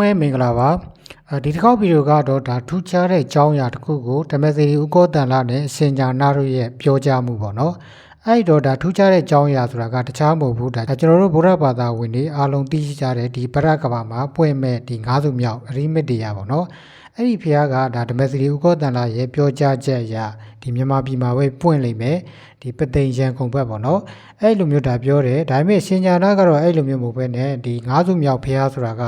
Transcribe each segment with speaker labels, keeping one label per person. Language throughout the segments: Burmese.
Speaker 1: မဲမင်္ဂလာပါအဲဒီတစ်ခေါက်ဗီဒီယိုကတော့ဒါထူးခြားတဲ့အကြောင်းအရာတစ်ခုကိုဓမ္မစီရီဥကောတန်လာနဲ့စင်ညာနာတို့ရဲ့ပြောကြားမှုပေါ့နော်အဲ့တော့ဒါထူးခြားတဲ့အကြောင်းအရာဆိုတာကတခြားမဟုတ်ဘူးဒါကျွန်တော်တို့ဗုဒ္ဓဘာသာဝင်တွေအားလုံးသိရှိကြတဲ့ဒီပရကဘာမှာပွင့်မဲ့ဒီ၅စုမြောက်အရိမစ်တရားပေါ့နော်အဲ့ဒီဖះကဒါဓမ္မစီရီဥကောတန်လာရဲ့ပြောကြားချက်အရဒီမြန်မာပြည်မှာပဲပွင့်လိမ့်မယ်ဒီပသိမ်ရန်ကုန်ဘက်ပေါ့နော်အဲ့လိုမျိုးဒါပြောတယ်ဒါပေမဲ့စင်ညာနာကတော့အဲ့လိုမျိုးမဟုတ်ဘဲနဲ့ဒီ၅စုမြောက်ဖះဆိုတာက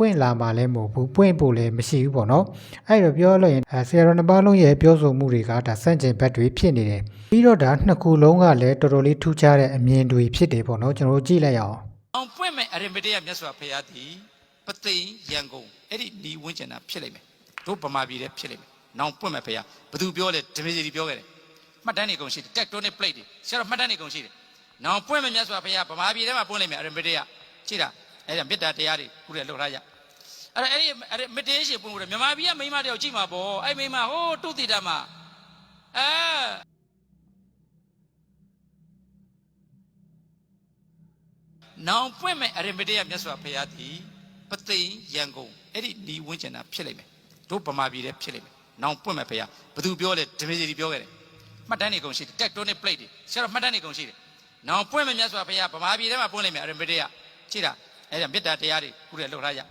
Speaker 1: ပွင့်လာမှလည်းမဟုတ်ဘူးပွင့်ဖို့လည်းမရှိဘူးပေါ့နော်အဲ့တော့ပြောလို့ရင်အဲဆရာတော်နှစ်ပါးလုံးရဲ့ပြောဆိုမှုတွေကဒါစန့်ကျင်ဘက်တွေဖြစ်နေတယ်ပြီးတော့ဒါနှစ်ခုလုံးကလည်းတော်တော်လေးထူးခြားတဲ့အမြင်တွေဖြစ်တယ်ပေါ့နော်ကျွန်တော်တို့ကြည့်လိုက်ရအောင်
Speaker 2: အောင်ပွင့်မဲ့အရင်မတေးရမြတ်စွာဘုရားသည်ပသိမ်ရန်ကုန်အဲ့ဒီဒီဝင်းကျင်တာဖြစ်လိမ့်မယ်တို့ဗမာပြည်လည်းဖြစ်လိမ့်မယ်နောင်ပွင့်မဲ့ဘုရားဘသူပြောလဲဓမ္မစီပြောခဲ့တယ်မှတ်တမ်းတွေကုန်ရှိတယ်တက်တိုနစ်ပလိတ်တွေဆရာတော်မှတ်တမ်းတွေကုန်ရှိတယ်နောင်ပွင့်မဲ့မြတ်စွာဘုရားဗမာပြည်ထဲမှာပွင့်လိမ့်မယ်အရင်မတေးရကြည့်တာအဲ့ဒါမေတ္တာတရားတွေခုတည်းလှုပ်ထားကြ အဲ့ဒါအဲ့ဒီအဲ့ဒီမတေးရှိပွင့်လို့မြန်မာပြည်ကမိန်းမတယောက်ကြည့်မှာပေါ့အဲ့မိန်းမဟိုးတုတ်တိတာမှာအဲနောင်ပွင့်မဲ့အရင်မတေးရမြတ်စွာဘုရားသည်ပသိမ်ရန်ကုန်အဲ့ဒီဒီဝင်းကျင်တာဖြစ်လိမ့်မယ်တို့ဗမာပြည်လည်းဖြစ်လိမ့်မယ်နောင်ပွင့်မဲ့ဘုရားဘသူပြောလဲဓမ္မစီပြောခဲ့တယ်မှတ်တမ်းတွေကုန်ရှိတယ်တက်တိုနစ်ပလိတ်တွေဆရာတော်မှတ်တမ်းတွေကုန်ရှိတယ်နောင်ပွင့်မဲ့မြတ်စွာဘုရားဗမာပြည်ထဲမှာပွင့်လိမ့်မယ်အရင်မတေးရကြည့်တာအဲ့ဒါမေတ္တာတရားတွေခုတည်းလှုပ်ထားကြ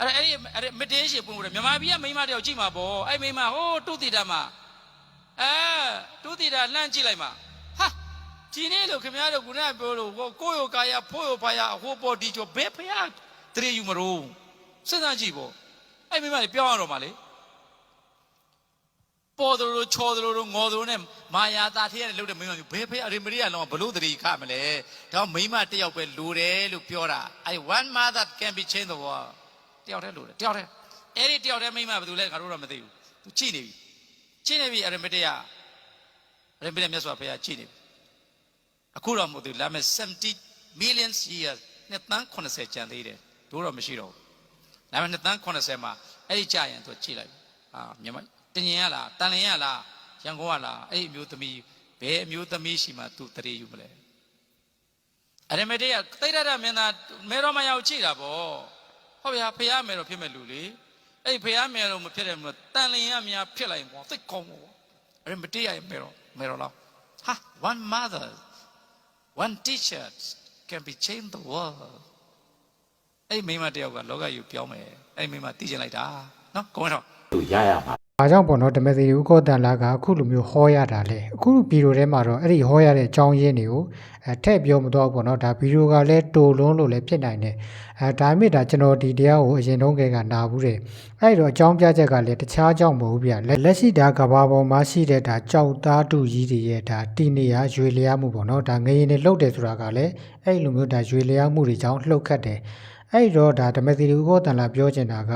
Speaker 2: အဲ့ဒါအဲ့ဒီအဲ့ဒီမတေးရှိပွင့်လို့မြန်မာပြည်ကမိန်းမတယောက်ကြည့်မှာပေါ့အဲ့မိန်းမဟိုးတုတ်တိတာမှာအဲတုတ်တိတာလှမ်းကြည့်လိုက်မှာဟာဒီနေ့လို့ခင်ဗျားတို့ခုနကပြောလို့ကိုယ့်ရောကာယဖိုးရောဖာယဟိုပေါ်ဒီကျော်ဘယ်ဖယားတရေယူမလို့စဉ်းစားကြည့်ပေါ့အဲ့မိန်းမလေးပြောင်းရတော့မှာလေပေါ်တယ်လို့ချော်တယ်လို့ငေါ်တယ်လို့နဲ့မာယာတာထေးရတယ်လို့တဲ့မိန်းမမျိုးဘယ်ဖယားအရင်မရိယလောဘလို့တရေခမလဲဒါမိန်းမတစ်ယောက်ပဲလိုတယ်လို့ပြောတာအဲ့ one mother can be change the world တယောက်တည်းလိုတယ်တယောက်တည်းအဲ့ဒီတယောက်တည်းမိန်းမဘယ်သူလဲငါတို့တော့မသိဘူးသူကြည့်နေပြီကြည့်နေပြီအရင်မတေးရအရင်မတေးမြတ်စွာဘုရားကြည့်နေပြီအခုတော့မဟုတ်ဘူးလာမယ်70 million years နှစ်သန်း80ကျန်သေးတယ်တို့တော့မရှိတော့ဘူးလာမယ်နှစ်သန်း80မှာအဲ့ဒီကြာရင်သူကြည့်လိုက်အာမြန်မာတင်ရင်ရလားတန်လင်ရလားရန်ကုန်ကလားအဲ့ဒီအမျိုးသမီးဘယ်အမျိုးသမီးရှိမှသူတရေယူမလဲအရမတေးကသိရတဲ့မင်းသားမဲတော်မရောက်ကြည့်တာဗော ဟုတ်ဗျာဖះမဲတော်ဖြစ်မဲ့လူလေအဲ့ဖះမဲတော်မဖြစ်တယ်မလို့တန်လင်ရများဖြစ်လိုက်ရင်ကွာသိကောင်းပေါ့အရမတေးရမဲတော်မဲတော်လားဟာ one mother one teacher can be change the world အဲ့မိန်းမတယောက်ကလောကကြီးကိုပြောင်းမယ်အဲ့မိန်းမတည်ကျင်လိုက်တာနော်ကောင်းတော့
Speaker 3: သူရရမှာ။
Speaker 1: ဘာကြောင့်ပေါ့နော်ဓမ္မစီရီဥကောတန်လာကအခုလိုမျိုးဟောရတာလဲ။အခုဗီဒီယိုထဲမှာတော့အဲ့ဒီဟောရတဲ့အကြောင်းရင်းတွေကိုအဲထည့်ပြောမတော့ဘူးပေါ့နော်။ဒါဗီဒီယိုကလည်းတိုလုံးလို့လည်းဖြစ်နိုင်တယ်။အဲဒါပေမဲ့ဒါကျွန်တော်ဒီတရားကိုအရင်တုန်းကကနာဘူးတယ်။အဲ့တော့အကြောင်းပြချက်ကလည်းတခြားအကြောင်းမဟုတ်ဘူးဗျ။လက်လက်ရှိဒါကဘာပေါ်မှာရှိတဲ့ဒါကြောက်သားတူကြီးတွေရဲ့ဒါတီနေရရွေလျားမှုပေါ့နော်။ဒါငရင်တွေလှုပ်တယ်ဆိုတာကလည်းအဲ့လိုမျိုးဒါရွေလျားမှုတွေကြောင့်လှုပ်ခတ်တယ်။အဲ့တော့ဒါဓမ္မစီရီဥကောတန်လာပြောချင်တာက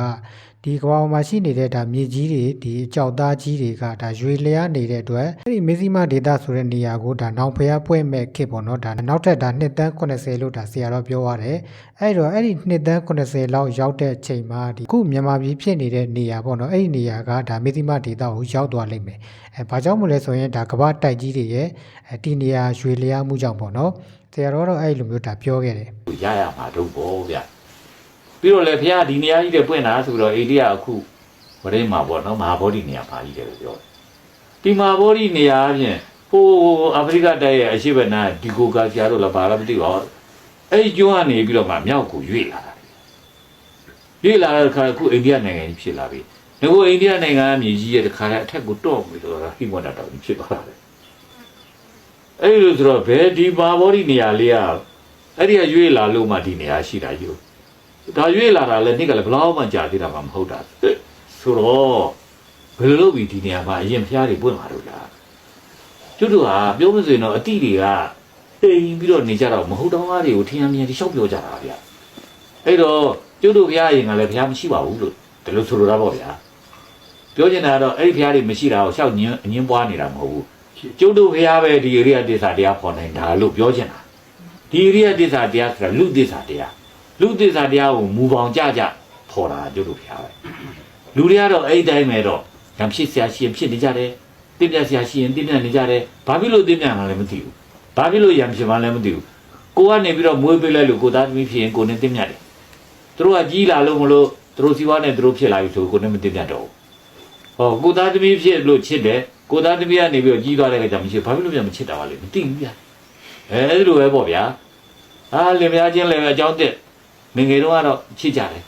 Speaker 1: ဒီကမ္ဘာပေါ်မှာရှိနေတဲ့ဒါမြေကြီးတွေဒီအကြောက်သားကြီးတွေကဒါရွေလျားနေတဲ့အတွက်အဲ့ဒီမေဇီမာဒေတာဆိုတဲ့နေရာကိုဒါနောင်ဖျားပွဲမဲ့ခစ်ပေါ့နော်ဒါနောက်ထပ်ဒါနှစ်တန်း80လို့ဒါဆရာတော်ပြောရတယ်အဲ့တော့အဲ့ဒီနှစ်တန်း80လောက်ရောက်တဲ့အချိန်မှာဒီခုမြန်မာပြည်ဖြစ်နေတဲ့နေရာပေါ့နော်အဲ့ဒီနေရာကဒါမေဇီမာဒေတာကိုရောက်သွားလိမ့်မယ်အဲဘာကြောင့်မလဲဆိုရင်ဒါကမ္ဘာတိုက်ကြီးတွေရဲ့အဲဒီနေရာရွေလျားမှုကြောင့်ပေါ့နော်ဆရာတော်တော့အဲ့လိုမျိုးဒါပြောခဲ့တယ်
Speaker 3: သူရရမှာတော့ဘောဗျ ပြီးတော့လေဖះဒီနေရာကြီးတွေပွင့်လာဆိုတော့အိန္ဒိယအခုဗရိမှာပေါ့နော်မဟာဗောဓိနေရာပါကြီးတယ်လို့ပြောတယ်ဒီမဟာဗောဓိနေရာအပြင်ဟိုအာဖရိကတိုက်ရဲ့အရှိဘနာဒီကိုကာဆရာတို့လည်းဘာလို့မသိပါဘူးအဲ့ဒီကျွန်းကနေပြီးတော့မှမြောက်ကိုရွေ့လာတာရွေ့လာတဲ့အခါအခုအိန္ဒိယနိုင်ငံကြီးဖြစ်လာပြီငါကအိန္ဒိယနိုင်ငံအမြေကြီးရဲ့တစ်ခါတည်းအထက်ကိုတော့ပြီးတော့ဟိမဝန္တာတောင်ကြီးဖြစ်သွားတယ်အဲ့လိုဆိုတော့ဘယ်ဒီမဟာဗောဓိနေရာလေးကအဲ့ဒီကရွေ့လာလို့မှဒီနေရာရှိတာယူ ဒါရွေ့လာတာလည်းနေ့ကလည်းဘလောက်မှကြာသေးတာမှမဟုတ်တာဆိုတော့ဘယ်လိုလုပ်ပြီးဒီနေရာမှာအရင်ဖျားတွေပွင့်มาလို့လားကျွတ်တို့ဟာပြောမစင်တော့အတိတွေကတိမ်ပြီးတော့နေကြတော့မဟုတ်တော့ကားတွေကိုထင်ရမြင်တိရှောက်ပြောကြတာဗျအဲ့တော့ကျွတ်တို့ဖျားရင်ကလည်းဖျားမရှိပါဘူးလို့ဒီလိုဆိုလိုတာပေါ့ဗျာပြောချင်တာကတော့အဲ့ဒီဖျားတွေမရှိတာကိုရှောက်ညင်းအငင်းပွားနေတာမဟုတ်ဘူးကျွတ်တို့ဖျားပဲဒီအရိယတိစ္ဆာတရားပေါ်နိုင်တာလို့ပြောချင်တာဒီအရိယတိစ္ဆာတရားဆိုတာလူတိစ္ဆာတရား လူသစ္စာတရားကိုမူပေါင်းကြကြဖော်တာကျုပ်တို့ဖျားပဲလူတွေကတော့အဲ့ဒီတိုင်းပဲတော့ရံဖြစ်ဆရာရှင်ဖြစ်နေကြတယ်တင့်မြတ်ဆရာရှင်တင့်မြတ်နေကြတယ်ဘာဖြစ်လို့တင့်မြတ်မှာလဲမသိဘူးဘာဖြစ်လို့ရံဖြစ်မှာလဲမသိဘူးကိုကနေပြီးတော့မွေးပေးလိုက်လို့ကိုသားသမီးဖြစ်ရင်ကိုနဲ့တင့်မြတ်တယ်သူတို့ကကြီးလာလို့မလို့သူတို့စီဝါနဲ့သူတို့ဖြစ်လာပြီဆိုကိုယ်နဲ့မတင်ပြတ်တော့ဘူးဟောကိုသားသမီးဖြစ်လို့ချစ်တယ်ကိုသားသမီးကနေပြီးတော့ကြီးသွားတဲ့ခါကျမရှိဘာဖြစ်လို့ပြန်မချစ်တာပါလဲမသိဘူးဗျအဲအဲ့ဒီလိုပဲပေါ့ဗျာအာလင်မယားချင်းလည်းပဲအကြောင်းတက် ငယ်ငယ်တော့ကတော့ချစ်ကြတယ်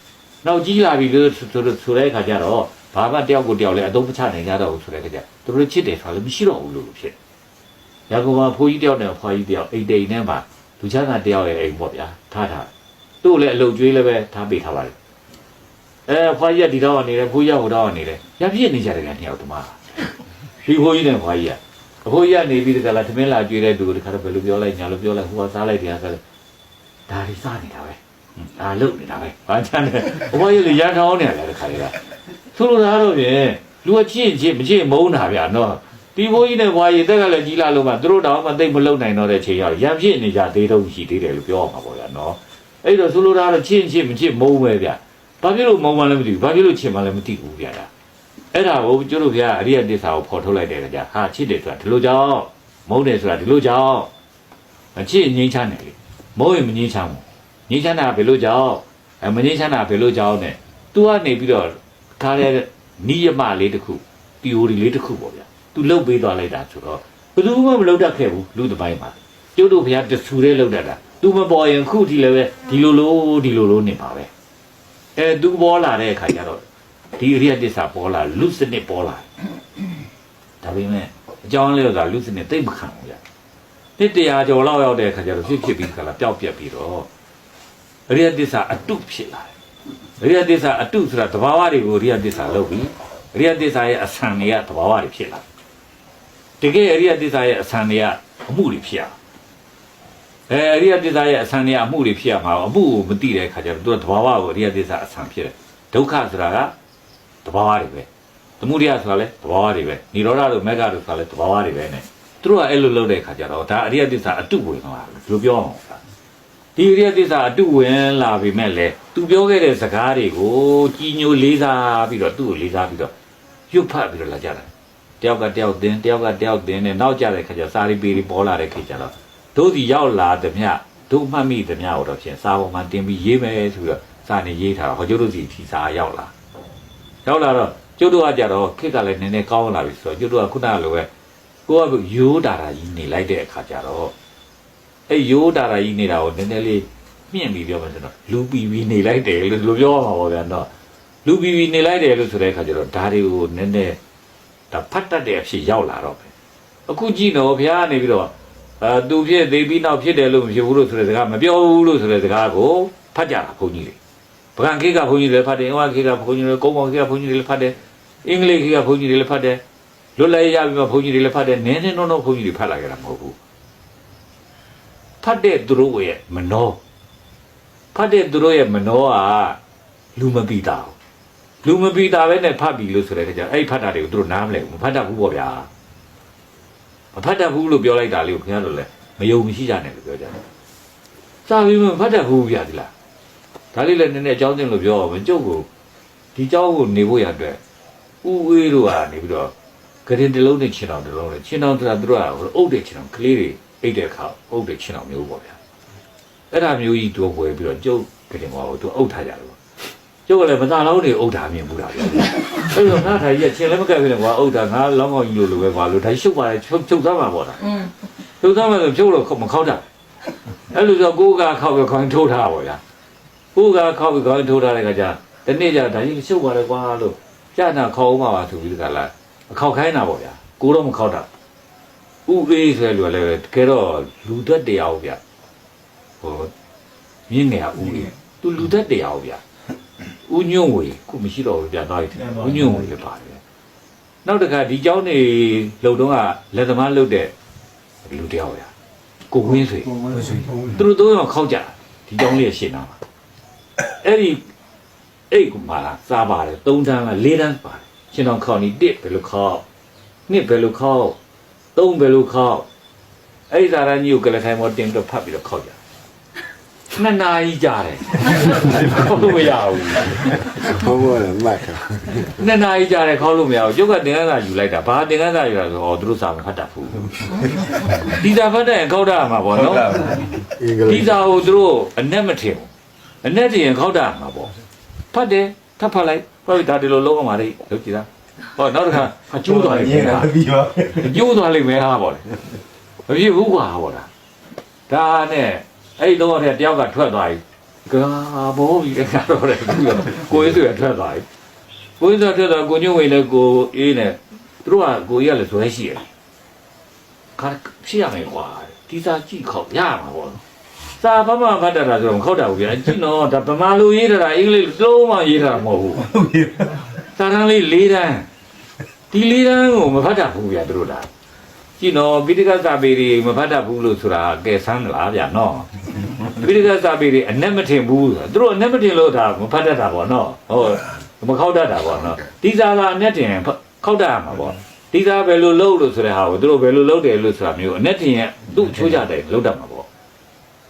Speaker 3: နောက်ကြီးလာပြီလို့ဆိုဆိုဆိုတဲ့ခါကျတော့ဘာမှတယောက်ကိုတယောက်လည်းအတုံးမချနိုင်ကြတော့ဘူးဆိုတဲ့ခါကျသူတို့ချစ်တယ်ဆိုတာလည်းမရှိတော့ဘူးလို့ဖြစ်ရကူမဖိုးကြီးတယောက်နဲ့ဖွားကြီးတယောက်အိတ်တိန်နဲ့မှာလူချမ်းသာတယောက်ရဲ့အိမ်ပေါ့ဗျာထားထားသူ့ကိုလည်းအလုပ်ကျွေးလည်းပဲထားပေးထားပါလေအဲဖွားကြီးကဒီတော့ကနေတယ်ဖိုးကြီးကဟိုတော့ကနေတယ်ရပြည့်နေကြတယ်ကနှစ်ယောက်တမဒီဖိုးကြီးနဲ့ဖွားကြီးကအဖိုးကြီးကနေပြီးတကလားသမင်းလာကြွေးတဲ့သူတခါတော့ဘယ်လိုပြောလိုက်ညာလိုပြောလိုက်ဟိုကစားလိုက်တယ်ကလည်းဒါလေးစားနေတာပဲ ဒါလုတ်နေတာပဲဘာချမ်းလဲဘွားကြီးလေရန်ထောင်းနေတယ်တခါလေကဆိုလိုတာတော့ပြင်လူကချစ်ချစ်မချစ်မုန်းတာဗျာနော်ဒီဖိုးကြီးနဲ့ဘွားကြီးတက်ကလည်းကြီးလာလို့မှသူတို့တောင်မှသိမ့်မလုံနိုင်တော့တဲ့ချိန်ရောက်ရံဖြစ်နေကြသေးတော့ရှိသေးတယ်လို့ပြောမှာပေါ့ဗျာနော်အဲ့တော့ဆိုလိုတာတော့ချစ်ချစ်မချစ်မုန်းပဲဗျာဘာဖြစ်လို့မုံမှလည်းမသိဘူးဘာဖြစ်လို့ချင်မှလည်းမသိဘူးဗျာအဲ့ဒါကိုကျွတ်တို့ဗျာအရိယတစ္ဆာကိုဖော်ထုတ်လိုက်တဲ့ကြဟာချစ်တယ်ဆိုတာဒီလိုကြောင့်မုန်းတယ်ဆိုတာဒီလိုကြောင့်အချစ်ငြိမ်းချမ်းတယ်လေမုန်းရင်မငြိမ်းချမ်းဘူး ငိမ့်ချမ်းတာဘယ်လိုကြောင့်အမငိမ့်ချမ်းတာဘယ်လိုကြောင့် ਨੇ သူကနေပြီးတော့ခါတဲ့နိယမလေးတစ်ခု theory လေးတစ်ခုပေါ့ဗျာသူလုတ်ပေးသွားလိုက်တာဆိုတော့ဘယ်သူမှမလုတ်တတ်ခဲ့ဘူးလူတစ်ပိုင်းမှာကျုပ်တို့ဘုရားတဆူတဲ့လုတ်တတ်တာသူမပေါ်ရင်ခုထိလည်းပဲဒီလိုလိုဒီလိုလိုနေပါပဲအဲသူပေါ်လာတဲ့အခါကျတော့ဒီအရိယတစ္ဆာပေါ်လာလူစနစ်ပေါ်လာဒါပေမဲ့အကြောင်းလေးတော့လူစနစ်သိမခံဘူးဗျာတစ်တရားကျော်လောက်ရောက်တဲ့အခါကျတော့ဖြစ်ဖြစ်ပြီးခါလာပျောက်ပြက်ပြီးတော့ အရိယတစ္ဆာအတုဖြစ်လာတယ်အရိယတစ္ဆာအတုဆိုတာသဘာဝတွေကိုအရိယတစ္ဆာလုပ်ပြီးအရိယတစ္ဆာရဲ့အဆံတွေကသဘာဝတွေဖြစ်လာတကယ်အရိယတစ္ဆာရဲ့အဆံတွေကအမှုတွေဖြစ်ရအဲအရိယတစ္ဆာရဲ့အဆံတွေကအမှုတွေဖြစ်ရမှာအမှုကိုမသိတဲ့အခါကျတော့သူကသဘာဝကိုအရိယတစ္ဆာအဆံဖြစ်တယ်ဒုက္ခဆိုတာကသဘာဝတွေပဲသမုဒယဆိုတာလည်းသဘာဝတွေပဲនិရောဓတို့မေဃတို့ဆိုတာလည်းသဘာဝတွေပဲ ਨੇ သူတို့ကအဲ့လိုလုပ်တဲ့အခါကျတော့ဒါအရိယတစ္ဆာအတုဝင်လာတယ်ဘယ်လိုပြောအောင်လဲ ဒီအရိယတစ္ဆာအတုဝင်လာပြီမဲ့လေသူပြောခဲ့တဲ့စကားတွေကိုကြီးညိုလေးစားပြီးတော့သူ့ကိုလေးစားပြီးတော့ရွတ်ဖတ်ပြီးတော့လာကြတာတယောက်ကတယောက်တင်းတယောက်ကတယောက်တင်းနဲ့နောက်ကြတဲ့ခါကျစာရီပီရီပေါ်လာတဲ့ခေတ်ကျတော့တို့ဒီရောက်လာသည်မြတို့မှတ်မိသည်မြတော့ဖြင့်စာပေါ်မှာတင်ပြီးရေးမယ်ဆိုပြီးတော့စာနေရေးထားတော့ဟောကျတို့စီထီစာရောက်လာရောက်လာတော့ကျုပ်တို့ကကြတော့ခေတ်ကလည်းနည်းနည်းကောင်းလာပြီဆိုတော့ကျုပ်တို့ကခုနကလိုပဲကိုကရိုးတာတာကြီးနေလိုက်တဲ့အခါကျတော့ အဲရိုးတာတာကြီးနေတာကိုနည်းနည်းလေးမြင့်ပြီးပြောမှဆိုတော့လူပီပီနေလိုက်တယ်လို့ဒီလိုပြောရမှာပေါ့ဗျာတော့လူပီပီနေလိုက်တယ်လို့ဆိုတဲ့အခါကျတော့ဒါတွေကိုနည်းနည်းဒါဖတ်တတ်တဲ့အဖြစ်ရောက်လာတော့ပဲအခုကြည့်တော့ဘုရားကနေပြီးတော့အဲသူဖြစ်သေးပြီးနောက်ဖြစ်တယ်လို့မဖြစ်ဘူးလို့ဆိုတဲ့စကားမပြောဘူးလို့ဆိုတဲ့စကားကိုဖတ်ကြတာဘုန်းကြီးတွေဗကံခေတ်ကဘုန်းကြီးတွေဖတ်တယ်အင်္ဂါခေတ်ကဘုန်းကြီးတွေကုန်းပေါင်ခေတ်ကဘုန်းကြီးတွေလည်းဖတ်တယ်အင်္ဂလိပ်ခေတ်ကဘုန်းကြီးတွေလည်းဖတ်တယ်လွတ်လပ်ရေးရပြီးမှဘုန်းကြီးတွေလည်းဖတ်တယ်နည်းနည်းတော့တော့ဘုန်းကြီးတွေဖတ်လာကြတာမဟုတ်ဘူး ဖတ်တဲ့သူတို့ရဲ့မနှောဖတ်တဲ့သူတို့ရဲ့မနှောကလူမပိတာဘူးလူမပိတာပဲနဲ့ဖတ်ပြီလို့ဆိုတဲ့အခါကျအဲ့ဒီဖတ်တာတွေကိုသူတို့နားမလဲဘူးမဖတ်တတ်ဘူးပေါ့ဗျာမဖတ်တတ်ဘူးလို့ပြောလိုက်တာလေးကိုခင်ဗျားတို့လည်းမယုံမရှိကြနဲ့လို့ပြောကြတယ်စာပြီးမှမဖတ်တတ်ဘူးဗျာဒီလားဒါလေးလည်းနည်းနည်းအကြောင်းတင်လို့ပြောအောင်မကြုတ်ကိုဒီเจ้าကိုနေဖို့ရအတွက်ဥအေးတို့ကနေပြီးတော့ဂရင်တစ်လုံးနဲ့ချင်းအောင်တစ်လုံးနဲ့ချင်းအောင်ဆိုတာသူတို့ကအုပ်တဲ့ချင်းအောင်ကလေးတွေ အိတ်တဲ့အခါအုပ်တဲ့ချင်းအောင်မျိုးပေါ့ဗျာအဲ့ဒါမျိုးကြီးသူဝယ်ပြီးတော့ကျုပ်ဂရင်ဘောကိုသူအုပ်ထားကြတယ်ပေါ့ကျုပ်ကလည်းမသားလုံးတွေအုပ်ထားမြင်ဘူးလားဗျာအဲ့တော့ငါထိုင်ကြီးချင်းလည်းမကပ်ဘူးလေကွာအုပ်ထားငါလောင်းကောင်းကြီးလိုလိုပဲကွာလို့ထိုင်ရှုပ်ပါလေချုပ်ချုပ်သားမှာပေါ့တာ
Speaker 4: อืม
Speaker 3: ချုပ်သားမှာဆိုချုပ်တော့မခောက်တာအဲ့လိုဆိုကိုကခောက်ပြီးခေါင်းထိုးထားပါဗျာကိုကခောက်ပြီးခေါင်းထိုးထားတဲ့ခါကျတနေ့ကျဒါကြီးရှုပ်ပါလေကွာလို့ကြာနာခေါက်အောင်ပါဆိုပြီးတကလားအခောက်ခိုင်းတာပေါ့ဗျာကိုတော့မခောက်တာ ဥအေးဆိုတဲ့လူကလည်းတကယ်တော့လူသက်တရားဟုတ်ဗျာဟိုမြင့်ငယ်ဥအေးသူလူသက်တရားဟုတ်ဗျာဥညွန့်ဝေခုမရှိတော့ဘူးဗျာတော့ဥညွန့်ဝေလည်းပါတယ်နောက်တစ်ခါဒီเจ้าနေလုံတော့ကလက်သမားလုတ်တဲ့လူတယောက်ဗျာကိုဝင်းဆွေ
Speaker 4: ကိုဝင်းဆွေ
Speaker 3: သူတို့တော့ခောက်ကြဒီเจ้าလေးရှင်းတာပါအဲ့ဒီအိတ်ကမှလာစားပါတယ်၃တန်းလား၄တန်းပါတယ်ရှင်းတော့ခောက်နေတစ်ဘယ်လိုခောက်နှစ်ဘယ်လိုခောက် သုံးဘယ်လိုခောက်အဲ့ဒီသာရကြီးကိုကလထိုင်မောတင်တော့ဖတ်ပြီးတော့ခောက်ကြနှစ်နာရီကြာတယ်ခောက်လို့မရဘူး
Speaker 5: ဘုံဘောလည်းမှတ်တာ
Speaker 3: နှစ်နာရီကြာတယ်ခောက်လို့မရဘူးကျုပ်ကတင်ကန်းစာယူလိုက်တာဘာတင်ကန်းစာယူတာဆိုတော့သူတို့စာမဖတ်တတ်ဘူးဒီစာဖတ်တဲ့ခောက်တာမှာပေါ့နော်
Speaker 5: အင်္ဂလိ
Speaker 3: ဒီ
Speaker 5: ပ်
Speaker 3: စာကိုသူတို့အနက်မထင်ဘူးအနက်တရင်ခောက်တာမှာပေါ့ဖတ်တယ်ထပ်ဖတ်လိုက်ဟောဒါဒီလိုလုံးအောင်ပါလေလုပ်ကြည့်လား ဟောနောက်တစ်ခါအကျိုးသွားလိမ့်မယ်ဟာ
Speaker 5: ပြီးပါ
Speaker 3: အကျိုးသွားလိမ့်မယ်ဟာပေါ့လေမဖြစ်ဘူးကွာဟောတာဒါနဲ့အဲ့ဒီတော့တဲ့တယောက်ကထွက်သွားပြီကာဘောပြီတဲ့ကတော့တဲ့သူကကိုယ်ဆိုရထွက်သွားပြီကိုယ်ဆိုထွက်သွားကိုညွန့်ဝင်နဲ့ကိုအေးနဲ့သူတို့ကကိုကြီးကလည်းဇွဲရှိတယ်ခါဖြစ်ရမယ်ကွာဒီစားကြည့်ခေါက်ရမှာပေါ့စာဘာမှဖတ်တတ်တာဆိုတော့မခောက်တာဘူးဗျာကြည့်တော့ဒါဗမာလူရေးတာအင်္ဂလိပ်လုံးဝရေးတာမဟုတ်ဘူး စာတန်းလေး၄တန်းဒီ၄တန်းကိုမဖတ်တတ်ဘူးဗျာသူတို့လားကြည့်တော့ပိဋကစာပေတွေမဖတ်တတ်ဘူးလို့ဆိုတာကဲဆန်းလားဗျာနော်ပိဋကစာပေတွေအနက်မထင်ဘူးဆိုတာသူတို့အနက်မထင်လို့ဒါမဖတ်တတ်တာပေါ့နော်ဟုတ်မခောက်တတ်တာပေါ့နော်ဒီစာကအနက်တင်ခောက်တတ်ရမှာပေါ့ဒီစာဘယ်လိုလုပ်လို့ဆိုတဲ့ဟာကိုသူတို့ဘယ်လိုလုပ်တယ်လို့ဆိုတာမျိုးအနက်တင်ရဲ့သူ့ချိုးကြတယ်လုပ်တတ်မှာပေါ့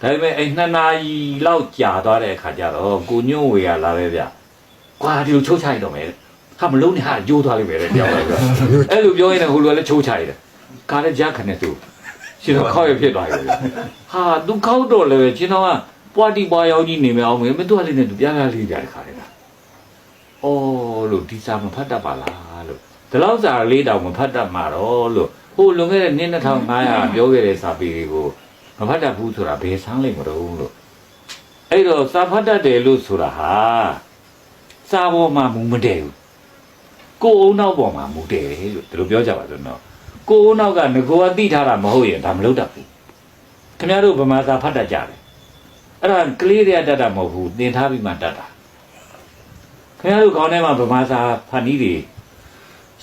Speaker 3: ဒါပေမဲ့အဲ့နှစ်နာရီလောက်ကြာသွားတဲ့အခါကျတော့ကိုညွန့်ဝေရလာပဲဗျ။ကွာဒီလိုချိုးချိုက်တော့မယ်။ ဟာမလုံးနဲ့ဟာကြိုးသွားလိမ့်မယ်တဲ့တယောက်လိုက်ဗျ။အဲ့လိုပြောရင်လည်းဟိုလိုလည်းချိုးချိုက်တယ်။ကားလည်းကြားခနဲ့သူရှင်တော့ခောက်ရဖြစ်သွားပြီဗျ။ဟာသူခောက်တော့လည်းရှင်တော်ကပွားတီပွားရောက်ကြီးနေမအောင်မယ်မသူကလည်းနဲ့သူပြားပြားလေးကြတဲ့ခါလေးလား။အော်လို့ဒီစာမဖတ်တတ်ပါလားလို့ဒီလောက်စာလေးတောင်မဖတ်တတ်မှာတော့လို့ဟိုလွန်ခဲ့တဲ့နှစ်2500ပြောခဲ့တဲ့စာပေတွေကိုမဖတ်တတ်ဘူးဆိုတာဘယ်ဆန်းလိမ့်မလို့လို့အဲ့တော့စာဖတ်တတ်တယ်လို့ဆိုတာဟာစာပေါ်မှာမူမတည်ဘူး ကိုယ်အုံနောက်ပေါ်မှာမူတည်တယ်လို့ဒီလိုပြောကြပါစို့နော်ကိုယ်အုံနောက်ကငကောကသိထားတာမဟုတ်ရင်ဒါမလုပ်တတ်ဘူးခင်ဗျားတို့ဗမာစာဖတ်တတ်ကြတယ်အဲ့ဒါကလေးတွေကတတ်တာမဟုတ်ဘူးသင်ထားပြီးမှတတ်တာခင်ဗျားတို့ခေါင်းထဲမှာဗမာစာဖတ်နည်းတွေ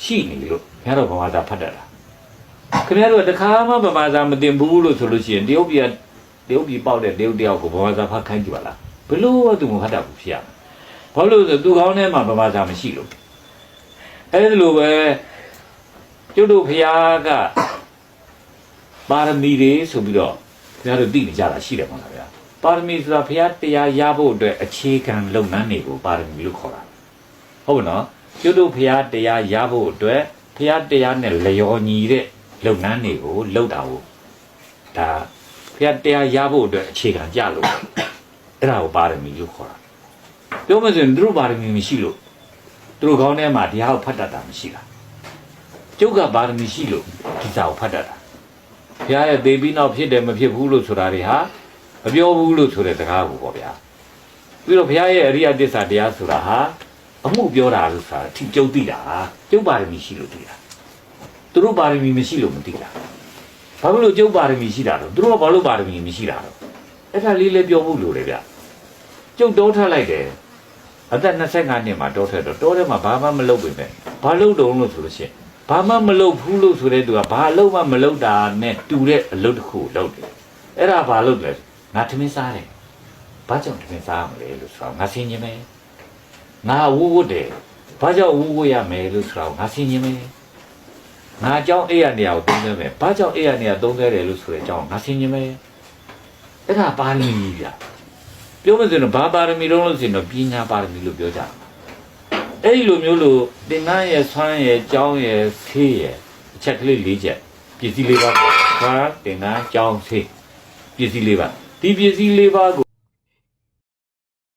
Speaker 3: ရှိနေလို့ခင်ဗျားတို့ဗမာစာဖတ်တတ်တာခင်ဗျားတို့ကတခါမှဗမာစာမတင်ဘူးလို့ဆိုလို့ရှိရင်တရုတ်ပြည်ကတရုတ်ပြည်ပေါက်တဲ့တရုတ်တယောက်ကိုဗမာစာဖတ်ခိုင်းကြပါလားဘလို့ကသူမဖတ်တတ်ဘူးဖြစ်ရမယ်ဘာလို့လဲဆိုသူကောင်းထဲမှာဗမာစာမရှိလို့ အဲ့ဒီလိုပဲကျွတ်တို့ဖျားကပါရမီတွေဆိုပြီးတော့ခင်ဗျားတို့သိနေကြတာရှိတယ်မဟုတ်လားဗျာပါရမီဆိုတာဖျားတရားရဖို့အတွက်အခြေခံလုပ်ငန်းတွေကိုပါရမီလို့ခေါ်တာဟုတ်ပါနော်ကျွတ်တို့ဖျားတရားရဖို့အတွက်ဖျားတရားနဲ့လျော်ညီတဲ့လုပ်ငန်းတွေကိုလုပ်တာကိုဒါဖျက်တရားရဖို့အတွက်အခြေခံကြလို့အဲ့ဒါကိုပါရမီလို့ခေါ်တာပြောမစင်သူတို့ပါရမီမရှိလို့ သူတို့ခေါင်းထဲမှာတရားကိုဖတ်တတ်တာမရှိတာကျုပ်ကပါရမီရှိလို့ဒီစာကိုဖတ်တတ်တာဘုရားရဲ့သေပြီးနောက်ဖြစ်တယ်မဖြစ်ဘူးလို့ဆိုတာတွေဟာမပြောဘူးလို့ဆိုတဲ့စကားကိုပေါ့ဗျာပြီးတော့ဘုရားရဲ့အရိယတစ္ဆာတရားဆိုတာဟာအမှုပြောတာလို့ဆိုတာအထီကျုပ်သိတာကျုပ်ပါရမီရှိလို့သိတာသူတို့ပါရမီမရှိလို့မသိတာဘာဖြစ်လို့ကျုပ်ပါရမီရှိတာတော့သူတို့ကဘာလို့ပါရမီမရှိတာတော့အဲ့ဒါလေးလည်းပြောဖို့လိုတယ်ဗျကျုပ်တောထွက်လိုက်တယ် အသက်25နှစ်မှာတောထွက်တော့တောထဲမှာဘာမှမလုပ်ပေမဲ့ဘာလုပ်တုံးလို့ဆိုလို့ရှိရင်ဘာမှမလုပ်ဘူးလို့ဆိုတဲ့သူကဘာအလုပ်မှမလုပ်တာနဲ့တူတဲ့အလုပ်တစ်ခုကိုလုပ်တယ်အဲ့ဒါဘာလုပ်လဲငါထမင်းစားတယ်ဘာကြောင့်ထမင်းစားရမလဲလို့ဆိုတော့ငါဆင်းခြင်းပဲငါဝူဝတ်တယ်ဘာကြောင့်ဝူဝတ်ရမယ်လို့ဆိုတော့ငါဆင်းခြင်းပဲငါအကြောင်းအဲ့ရနေရာကိုသုံးသေးမယ်။ဘာကြောင့်အဲ့ရနေရာသုံးသေးတယ်လို့ဆိုတဲ့အကြောင်းငါဆင်ခြင်မယ်။အဲ့ဒါပါရမီဗျာ။ ပြောမစင်တော့ဘာပါရမီလုံးလို့ဆိုရင်တော့ပညာပါရမီလို့ပြောကြတာ။အဲ့ဒီလိုမျိုးလို့သင်္ကန်းရဲ့ဆွမ်းရဲ့ကြောင်းရဲ့ဆေးရဲ့အချက်ကလေး၄ချက်ပစ္စည်းလေးပါး။ဘာသင်္ကန်းကြောင်းဆေးပစ္စည်းလေးပါးဒီပစ္စည်းလေးပါးကို